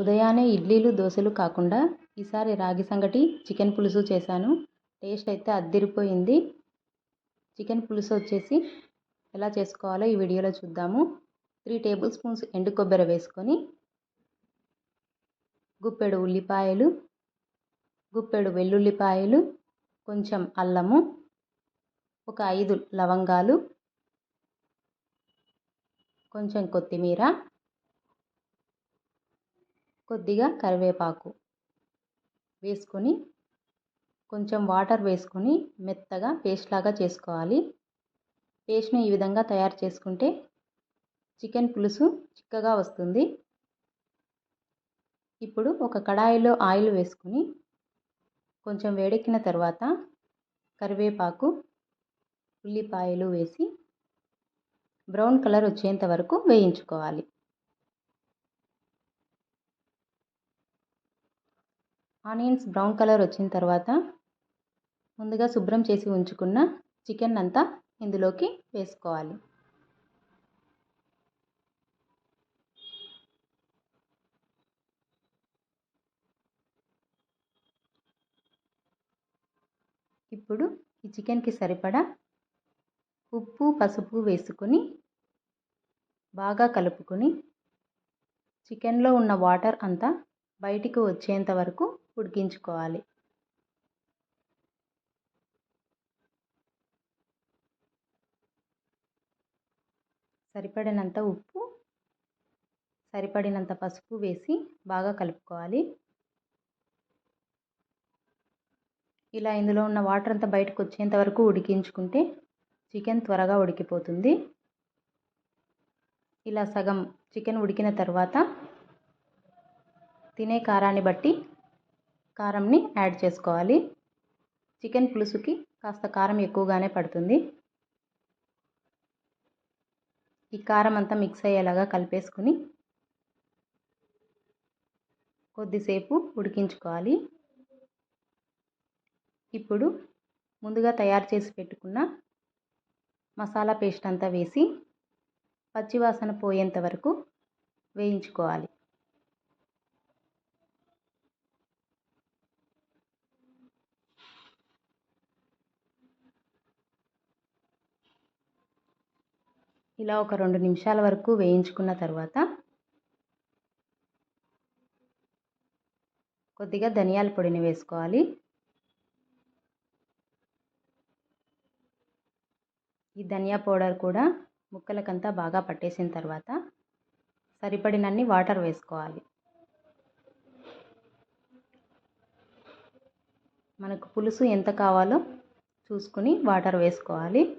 ఉదయాన్నే ఇడ్లీలు దోశలు కాకుండా ఈసారి రాగి సంగటి చికెన్ పులుసు చేశాను. టేస్ట్ అయితే అద్దిరిపోయింది. చికెన్ పులుసు వచ్చేసి ఎలా చేసుకోవాలో ఈ వీడియోలో చూద్దాము. త్రీ టేబుల్ స్పూన్స్ ఎండు కొబ్బరి వేసుకొని గుప్పెడు ఉల్లిపాయలు గుప్పెడు వెల్లుల్లిపాయలు కొంచెం అల్లము ఒక ఐదు లవంగాలు కొంచెం కొత్తిమీర కొద్దిగా కరివేపాకు వేసుకొని కొంచెం వాటర్ వేసుకొని మెత్తగా పేస్ట్ లాగా చేసుకోవాలి. పేస్ట్ని ఈ విధంగా తయారు చేసుకుంటే చికెన్ పులుసు చిక్కగా వస్తుంది. ఇప్పుడు ఒక కడాయిలో ఆయిల్ వేసుకొని కొంచెం వేడెక్కిన తర్వాత కరివేపాకు ఉల్లిపాయలు వేసి బ్రౌన్ కలర్ వచ్చేంత వరకు వేయించుకోవాలి. ఆనియన్స్ బ్రౌన్ కలర్ వచ్చిన తర్వాత ముందుగా శుభ్రం చేసి ఉంచుకున్న చికెన్ అంతా ఇందులోకి వేసుకోవాలి. ఇప్పుడు ఈ చికెన్కి సరిపడా ఉప్పు పసుపు వేసుకొని బాగా కలుపుకొని చికెన్లో ఉన్న వాటర్ అంతా బయటికి వచ్చేంత వరకు ఉడికించుకోవాలి. సరిపడినంత ఉప్పు సరిపడినంత పసుపు వేసి బాగా కలుపుకోవాలి. ఇలా ఇందులో ఉన్న వాటర్ అంతా బయటకు వచ్చేంత వరకు ఉడికించుకుంటే చికెన్ త్వరగా ఉడికిపోతుంది. ఇలా సగం చికెన్ ఉడికిన తర్వాత తినే కారాన్ని బట్టి కారంని యాడ్ చేసుకోవాలి. చికెన్ పులుసుకి కాస్త కారం ఎక్కువగానే పడుతుంది. ఈ కారం అంతా మిక్స్ అయ్యేలాగా కలిపేసుకుని కొద్దిసేపు ఉడికించుకోవాలి. ఇప్పుడు ముందుగా తయారు చేసి పెట్టుకున్న మసాలా పేస్ట్ అంతా వేసి పచ్చివాసన పోయేంత వరకు వేయించుకోవాలి. ఇలా ఒక రెండు నిమిషాల వరకు వేయించుకున్న తర్వాత కొద్దిగా ధనియాల పొడిని వేసుకోవాలి. ఈ ధనియా పౌడర్ కూడా ముక్కలకంతా బాగా పట్టేసిన తర్వాత సరిపడినన్ని వాటర్ వేసుకోవాలి. మనకు పులుసు ఎంత కావాలో చూసుకుని వాటర్ వేసుకోవాలి.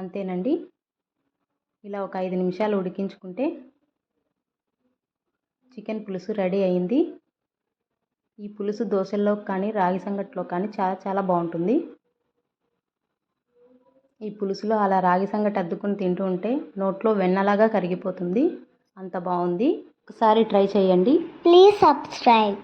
అంతేనండి. ఇలా ఒక ఐదు నిమిషాలు ఉడికించుకుంటే చికెన్ పులుసు రెడీ అయింది. ఈ పులుసు దోశల్లో కానీ రాగి సంగట్లో కానీ చాలా చాలా బాగుంటుంది. ఈ పులుసులో అలా రాగి సంగటి అద్దుకుని తింటూ ఉంటే నోట్లో వెన్నలాగా కరిగిపోతుంది. అంత బాగుంది. ఒకసారి ట్రై చేయండి. Please subscribe